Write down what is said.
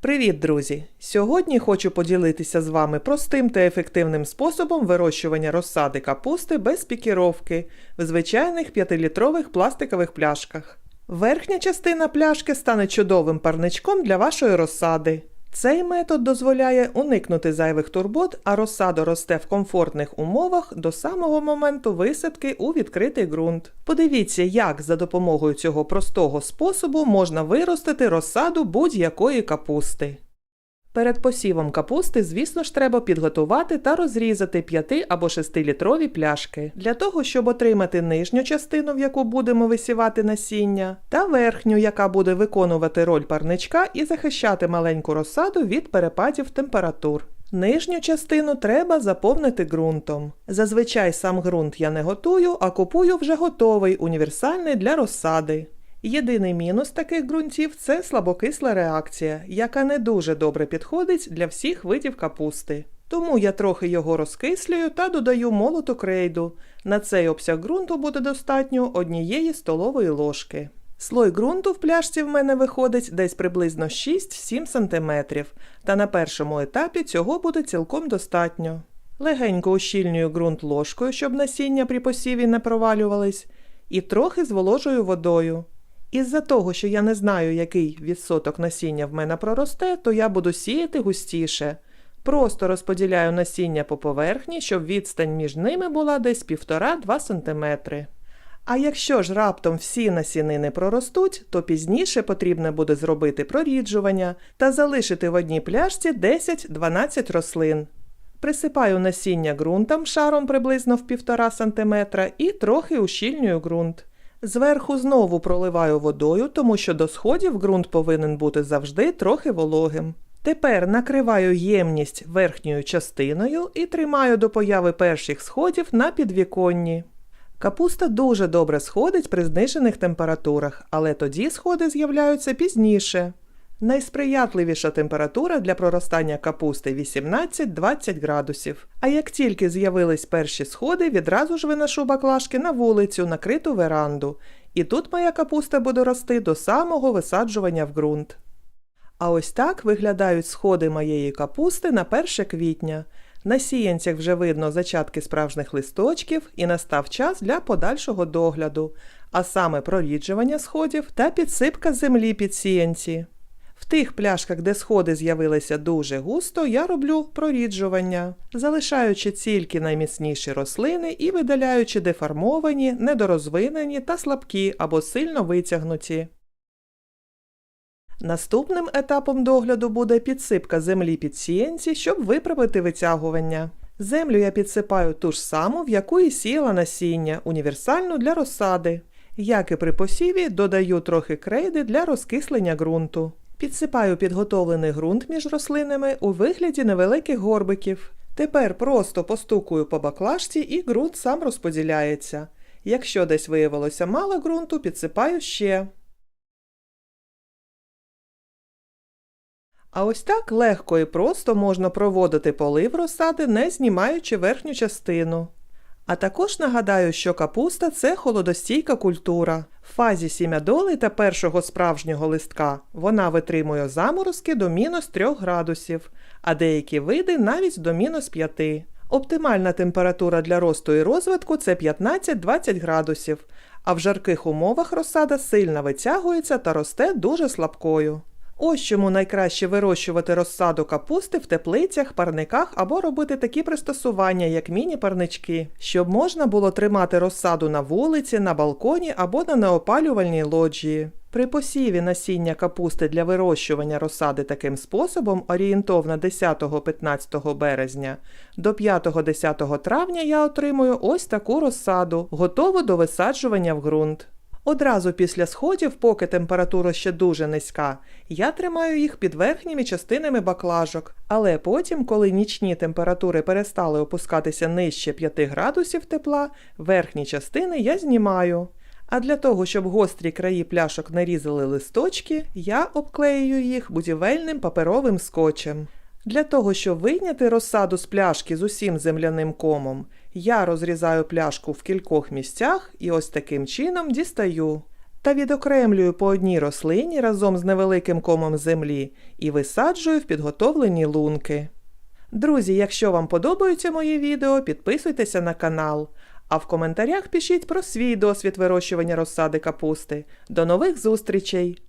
Привіт, друзі! Сьогодні хочу поділитися з вами простим та ефективним способом вирощування розсади капусти без пікіровки в звичайних 5-літрових пластикових пляшках. Верхня частина пляшки стане чудовим парничком для вашої розсади. Цей метод дозволяє уникнути зайвих турбот, а розсада росте в комфортних умовах до самого моменту висадки у відкритий ґрунт. Подивіться, як за допомогою цього простого способу можна виростити розсаду будь-якої капусти. Перед посівом капусти, звісно ж, треба підготувати та розрізати 5 або 6-літрові пляшки для того, щоб отримати нижню частину, в яку будемо висівати насіння, та верхню, яка буде виконувати роль парничка і захищати маленьку розсаду від перепадів температур. Нижню частину треба заповнити ґрунтом. Зазвичай сам ґрунт я не готую, а купую вже готовий, універсальний для розсади. Єдиний мінус таких ґрунтів це слабокисла реакція, яка не дуже добре підходить для всіх видів капусти. Тому я трохи його розкислюю та додаю молоту крейду. На цей обсяг ґрунту буде достатньо однієї столової ложки. Слой ґрунту в пляшці в мене виходить десь приблизно 6-7 см, та на першому етапі цього буде цілком достатньо. Легенько ущільнюю ґрунт ложкою, щоб насіння при посіві не провалювались, і трохи зволожую водою. Із-за того, що я не знаю, який відсоток насіння в мене проросте, то я буду сіяти густіше. Просто розподіляю насіння по поверхні, щоб відстань між ними була десь 1,5-2 см. А якщо ж раптом всі насінини проростуть, то пізніше потрібно буде зробити проріджування та залишити в одній пляшці 10-12 рослин. Присипаю насіння ґрунтом шаром приблизно в 1,5 см і трохи ущільнюю ґрунт. Зверху знову проливаю водою, тому що до сходів ґрунт повинен бути завжди трохи вологим. Тепер накриваю ємність верхньою частиною і тримаю до появи перших сходів на підвіконні. Капуста дуже добре сходить при знижених температурах, але тоді сходи з'являються пізніше. Найсприятливіша температура для проростання капусти 18-20 градусів. А як тільки з'явились перші сходи, відразу ж виношу баклажки на вулицю, накриту веранду. І тут моя капуста буде рости до самого висаджування в ґрунт. А ось так виглядають сходи моєї капусти на 1 квітня. На сіянцях вже видно зачатки справжніх листочків і настав час для подальшого догляду, а саме проріджування сходів та підсипка землі під сіянці. Тих пляшках, де сходи з'явилися дуже густо, я роблю проріджування, залишаючи тільки найміцніші рослини і видаляючи деформовані, недорозвинені та слабкі або сильно витягнуті. Наступним етапом догляду буде підсипка землі під сіянці, щоб виправити витягування. Землю я підсипаю ту ж саму, в яку і сіяла насіння, універсальну для розсади. Як і при посіві, додаю трохи крейди для розкислення ґрунту. Підсипаю підготовлений ґрунт між рослинами у вигляді невеликих горбиків. Тепер просто постукую по баклажці і ґрунт сам розподіляється. Якщо десь виявилося мало ґрунту, підсипаю ще. А ось так легко і просто можна проводити полив розсади, не знімаючи верхню частину. А також нагадаю, що капуста це холодостійка культура. Фазі сім'ядоли та першого справжнього листка вона витримує заморозки до мінус 3 градусів, а деякі види навіть до мінус 5. Оптимальна температура для росту і розвитку це 15-20 градусів, а в жарких умовах розсада сильно витягується та росте дуже слабкою. Ось чому найкраще вирощувати розсаду капусти в теплицях, парниках або робити такі пристосування, як міні-парнички, щоб можна було тримати розсаду на вулиці, на балконі або на неопалювальній лоджії. При посіві насіння капусти для вирощування розсади таким способом орієнтовно 10-15 березня до 5-10 травня я отримую ось таку розсаду, готову до висаджування в ґрунт. Одразу після сходів, поки температура ще дуже низька, я тримаю їх під верхніми частинами баклажок, але потім, коли нічні температури перестали опускатися нижче 5 градусів тепла, верхні частини я знімаю. А для того, щоб гострі краї пляшок не різали листочки, я обклеюю їх будівельним паперовим скотчем. Для того, щоб вийняти розсаду з пляшки з усім земляним комом, я розрізаю пляшку в кількох місцях і ось таким чином дістаю. та відокремлюю по одній рослині разом з невеликим комом землі і висаджую в підготовлені лунки. Друзі, якщо вам подобаються мої відео, підписуйтеся на канал. А в коментарях пишіть про свій досвід вирощування розсади капусти. До нових зустрічей!